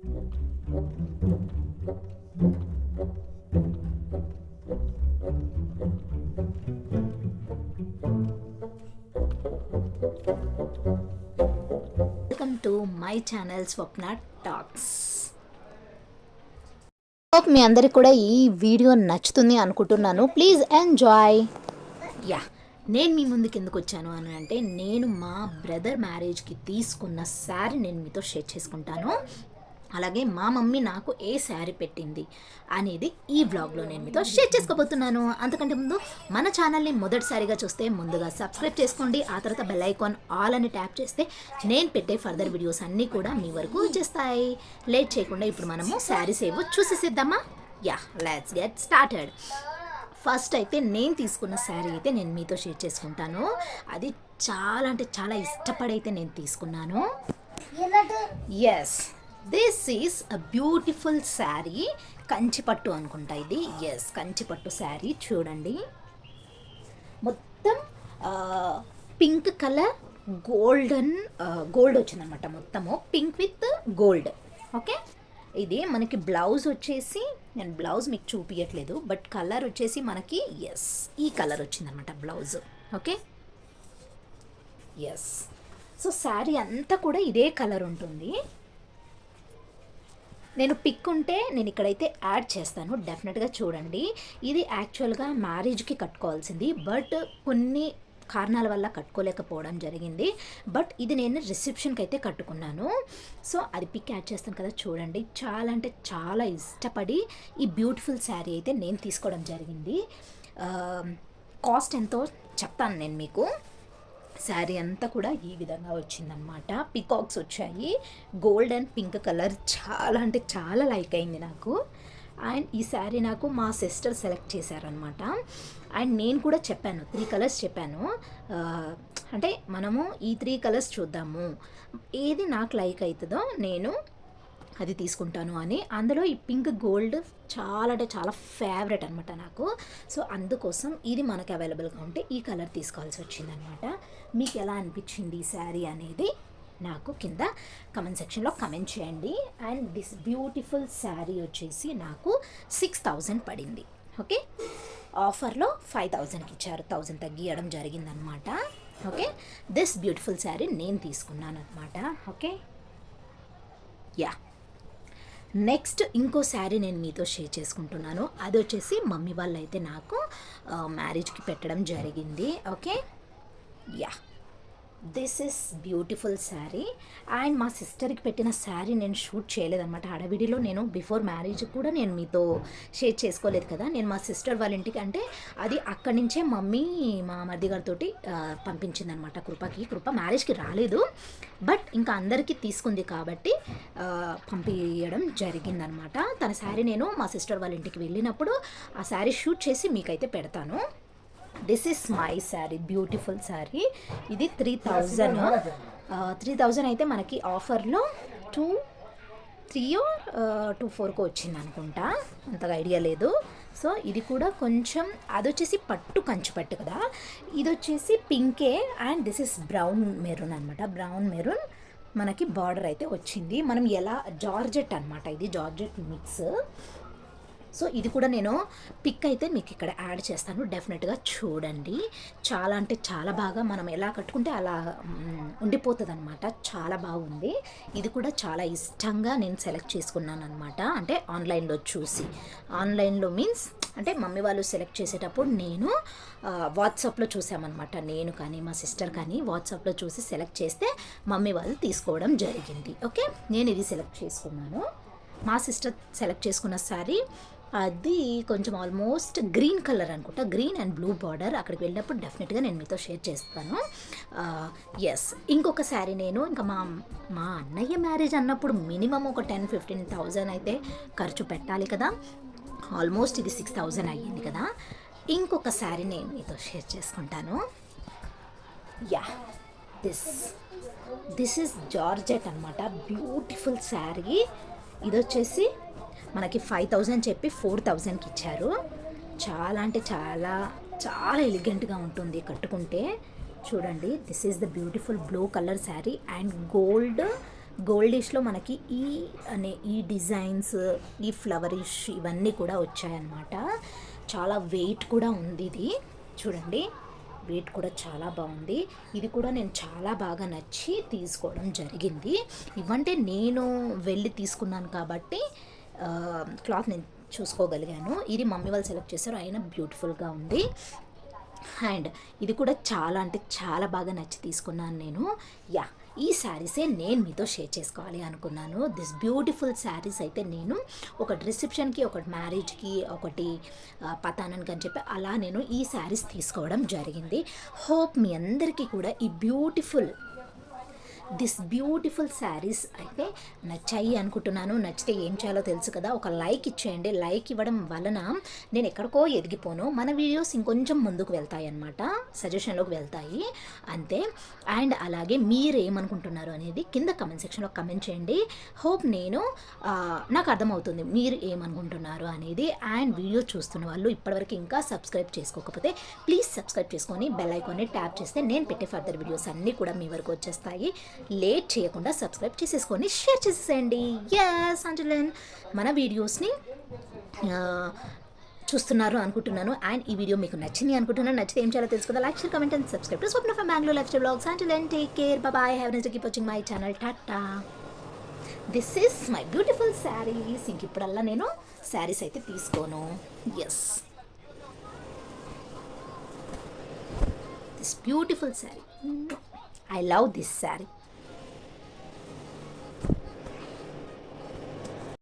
Welcome to my channel Swapna talks hope మీ అందరికి కూడా ఈ వీడియో నచ్చుతుంది అనుకుంటున్నాను. ప్లీజ్ ఎంజాయ్ యా నేను మీ ముందుకు ఎందుకు వచ్చాను అని అంటే నేను మా బ్రదర్ మ్యారేజ్కి తీసుకున్న శారీ నేను మీతో షేర్ చేసుకుంటాను. అలాగే మా మమ్మీ నాకు ఏ శారీ పెట్టింది అనేది ఈ వ్లాగ్లో నేను మీతో షేర్ చేసుకోబోతున్నాను. అంతకంటే ముందు మన ఛానల్ని మొదటిసారిగా చూస్తే ముందుగా సబ్స్క్రైబ్ చేసుకోండి. ఆ తర్వాత బెల్ ఐకాన్ ఆల్ అని ట్యాప్ చేస్తే నేను పెట్టే ఫర్దర్ వీడియోస్ అన్నీ కూడా మీ వరకు వచ్చేస్తాయి. లేట్ చేయకుండా ఇప్పుడు మనము శారీస్ ఏవో చూసేసేద్దామా? Yeah let's get started first అయితే నేను తీసుకున్న శారీ అయితే నేను మీతో షేర్ చేసుకుంటాను. అది చాలా అంటే చాలా ఇష్టపడైతే నేను తీసుకున్నాను. Yes this is a beautiful sari కంచిపట్టు అనుకుంటా ఇది. ఎస్ కంచిపట్టు శారీ చూడండి. మొత్తం పింక్ కలర్ గోల్డెన్ గోల్డ్ వచ్చిందనమాట మొత్తము. పింక్ విత్ గోల్డ్ ఓకే ఇది మనకి బ్లౌజ్ వచ్చేసి నేను బ్లౌజ్ మీకు చూపించట్లేదు బట్ కలర్ వచ్చేసి మనకి ఎస్ ఈ కలర్ వచ్చిందనమాట blouse okay yes so sari అంతా కూడా ఇదే కలర్ ఉంటుంది. నేను పిక్ ఉంటే నేను ఇక్కడైతే యాడ్ చేస్తాను. డెఫినెట్గా చూడండి. ఇది యాక్చువల్గా మ్యారేజ్కి కట్టుకోవాల్సింది. బట్ కొన్ని కారణాల వల్ల కట్టుకోలేకపోవడం జరిగింది. బట్ ఇది నేను రిసెప్షన్కి అయితే కట్టుకున్నాను. సో అది పిక్ యాడ్ చేస్తాను కదా చూడండి. చాలా అంటే చాలా ఇష్టపడి ఈ బ్యూటిఫుల్ శారీ అయితే నేను తీసుకోవడం జరిగింది. కాస్ట్ ఎంతో చెప్తాను నేను మీకు. శారీ అంతా కూడా ఈ విధంగా వచ్చిందనమాట పికాక్స్ వచ్చాయి. గోల్డ్ అండ్ పింక్ కలర్ చాలా అంటే చాలా లైక్ అయింది నాకు. అండ్ ఈ శారీ నాకు మా సిస్టర్ సెలెక్ట్ చేశారనమాట అండ్ నేను కూడా చెప్పాను త్రీ కలర్స్ చెప్పాను. అంటే మనము ఈ త్రీ కలర్స్ చూద్దాము. ఏది నాకు లైక్ అవుతుందో నేను అది తీసుకుంటాను అని. అందులో ఈ పింక్ గోల్డ్ చాలా అంటే చాలా ఫేవరెట్ అనమాట నాకు. సో అందుకోసం ఇది మనకి అవైలబుల్గా ఉంటే ఈ కలర్ తీసుకోవాల్సి వచ్చిందనమాట మీకు ఎలా అనిపించింది ఈ శారీ అనేది నాకు కింద కమెంట్ సెక్షన్లో కమెంట్ చేయండి. అండ్ దిస్ బ్యూటిఫుల్ శారీ వచ్చేసి నాకు సిక్స్ థౌజండ్ పడింది. ఓకే ఆఫర్లో ఫైవ్ థౌజండ్కి ఇచ్చారు. థౌజండ్ తగ్గియడం జరిగిందనమాట ఓకే దిస్ బ్యూటిఫుల్ శారీ నేను తీసుకున్నాను అనమాట ఓకే యా నెక్స్ట్ ఇంకో శారీ నేను మీతో షేర్ చేసుకుంటున్నాను. అది వచ్చేసి మమ్మీ వాళ్ళు అయితే నాకు మ్యారేజ్కి పెట్టడం జరిగింది. Okay yeah this is beautiful sari. And మా సిస్టర్కి పెట్టిన శారీ నేను షూట్ చేయలేదన్నమాట. అడవిడిలో నేను బిఫోర్ మ్యారేజ్ కూడా నేను మీతో షేర్ చేసుకోలేదు కదా. నేను మా సిస్టర్ వాళ్ళ ఇంటికి అంటే అది అక్కడి నుంచే మమ్మీ మా మరిది గారితో పంపించింది అనమాట కృపకి. కృప మ్యారేజ్కి రాలేదు. బట్ ఇంకా అందరికీ తీసుకుంది కాబట్టి పంపించడం జరిగిందనమాట తన శారీ నేను మా సిస్టర్ వాళ్ళ ఇంటికి వెళ్ళినప్పుడు ఆ శారీ షూట్ చేసి మీకైతే పెడతాను. This is my sari beautiful sari ఇది త్రీ థౌజండ్ త్రీ థౌజండ్ అయితే మనకి ఆఫర్లో టూ త్రీ టూ ఫోర్కో వచ్చింది అనుకుంటా. అంతగా ఐడియా లేదు. సో ఇది కూడా కొంచెం అది వచ్చేసి పట్టు కంచు పట్టు కదా. ఇది వచ్చేసి పింకే and this is brown maroon అనమాట బ్రౌన్ మెరూన్ మనకి బార్డర్ అయితే వచ్చింది. మనం ఎలా జార్జెట్ అనమాట ఇది జార్జెట్ మిక్స్ సో ఇది కూడా నేను పిక్ అయితే మీకు ఇక్కడ యాడ్ చేస్తాను. డెఫినెట్గా చూడండి. చాలా అంటే చాలా బాగా మనం ఎలా కట్టుకుంటే అలా ఉండిపోతుంది అనమాట చాలా బాగుంది. ఇది కూడా చాలా ఇష్టంగా నేను సెలెక్ట్ చేసుకున్నాను అనమాట అంటే ఆన్లైన్లో చూసి. ఆన్లైన్లో మీన్స్ అంటే మమ్మీ వాళ్ళు సెలెక్ట్ చేసేటప్పుడు నేను వాట్సాప్లో చూసామన్నమాట. నేను కానీ మా సిస్టర్ కానీ వాట్సాప్లో చూసి సెలెక్ట్ చేస్తే మమ్మీ వాళ్ళు తీసుకోవడం జరిగింది. ఓకే నేను ఇది సెలెక్ట్ చేసుకున్నాను. మా సిస్టర్ సెలెక్ట్ చేసుకున్న శారీ అది కొంచెం ఆల్మోస్ట్ గ్రీన్ కలర్ అనుకుంటా. గ్రీన్ అండ్ బ్లూ బార్డర్ అక్కడికి వెళ్ళినప్పుడు డెఫినెట్గా నేను మీతో షేర్ చేస్తాను. ఎస్ ఇంకొక శారీ నేను ఇంకా మా మా అన్నయ్య మ్యారేజ్ అన్నప్పుడు మినిమం ఒక టెన్ ఫిఫ్టీన్ థౌజండ్ అయితే ఖర్చు పెట్టాలి కదా. ఆల్మోస్ట్ ఇది సిక్స్ థౌజండ్ అయ్యింది కదా. ఇంకొక శారీ నేను మీతో షేర్ చేసుకుంటాను. Yeah this this is georgette అనమాట బ్యూటిఫుల్ శారీ ఇది వచ్చేసి మనకి ఫైవ్ థౌజండ్ చెప్పి ఫోర్ థౌజండ్కి ఇచ్చారు. చాలా అంటే చాలా చాలా ఎలిగెంట్గా ఉంటుంది కట్టుకుంటే. చూడండి this is the beautiful blue colour sari and gold గోల్డిష్లో మనకి ఈ అనే ఈ డిజైన్స్ ఈ ఫ్లవరిష్ ఇవన్నీ కూడా వచ్చాయన్నమాట. చాలా వెయిట్ కూడా ఉంది ఇది. చూడండి వెయిట్ కూడా చాలా బాగుంది. ఇది కూడా నేను చాలా బాగా నచ్చి తీసుకోవడం జరిగింది. ఇవంటే నేను వెళ్ళి తీసుకున్నాను కాబట్టి క్లాత్ నేను చూసుకోగలిగాను. ఇది మమ్మీ వాళ్ళు సెలెక్ట్ చేశారు. అయినా బ్యూటిఫుల్గా ఉంది. అండ్ ఇది కూడా చాలా అంటే చాలా బాగా నచ్చి తీసుకున్నాను నేను. యా ఈ శారీసే నేను మీతో షేర్ చేసుకోవాలి అనుకున్నాను. దిస్ బ్యూటిఫుల్ శారీస్ అయితే నేను ఒకటి రిసెప్షన్కి ఒకటి మ్యారేజ్కి ఒకటి పతానానికి అని చెప్పి అలా నేను ఈ శారీస్ తీసుకోవడం జరిగింది. హోప్ మీ అందరికీ కూడా ఈ బ్యూటిఫుల్ దిస్ బ్యూటిఫుల్ శారీస్ అయితే నచ్చాయి అనుకుంటున్నాను. నచ్చితే ఏం చేయాలో తెలుసు కదా. ఒక లైక్ ఇచ్చేయండి. లైక్ ఇవ్వడం వలన నేను ఎక్కడికో ఎదిగిపోను. మన వీడియోస్ ఇంకొంచెం ముందుకు వెళ్తాయి అనమాట సజెషన్లోకి వెళ్తాయి. అంతే. అండ్ అలాగే మీరు ఏమనుకుంటున్నారు అనేది కింద కమెంట్ సెక్షన్లో కమెంట్ చేయండి. హోప్ నేను నాకు అర్థమవుతుంది మీరు ఏమనుకుంటున్నారు అనేది. అండ్ వీడియో చూస్తున్న వాళ్ళు ఇప్పటివరకు ఇంకా సబ్స్క్రైబ్ చేసుకోకపోతే ప్లీజ్ సబ్స్క్రైబ్ చేసుకొని బెల్ ఐకాన్ని ట్యాప్ చేస్తే నేను పెట్టే ఫర్దర్ వీడియోస్ అన్నీ కూడా మీ వరకు వచ్చేస్తాయి. లేట్ చేయకుండా సబ్స్క్రైబ్ చేసేసుకొని షేర్ చేసేసేయండి. ఎస్ అంజలన్. మన వీడియోస్ని చూస్తున్నారు అనుకుంటున్నాను. అండ్ ఈ వీడియో మీకు నచ్చింది అనుకుంటున్నాను. నచ్చితే ఏం చేయాలో తెలుసుకుందా. Like share comment and subscribe to Swapna from Bangalore lifestyle blogs and take care bye have next keep watching my channel tata this is my beautiful saris ఇంక ఇప్పుడల్లా నేను శారీస్ అయితే తీసుకోను. Yes this beautiful sari I love this sari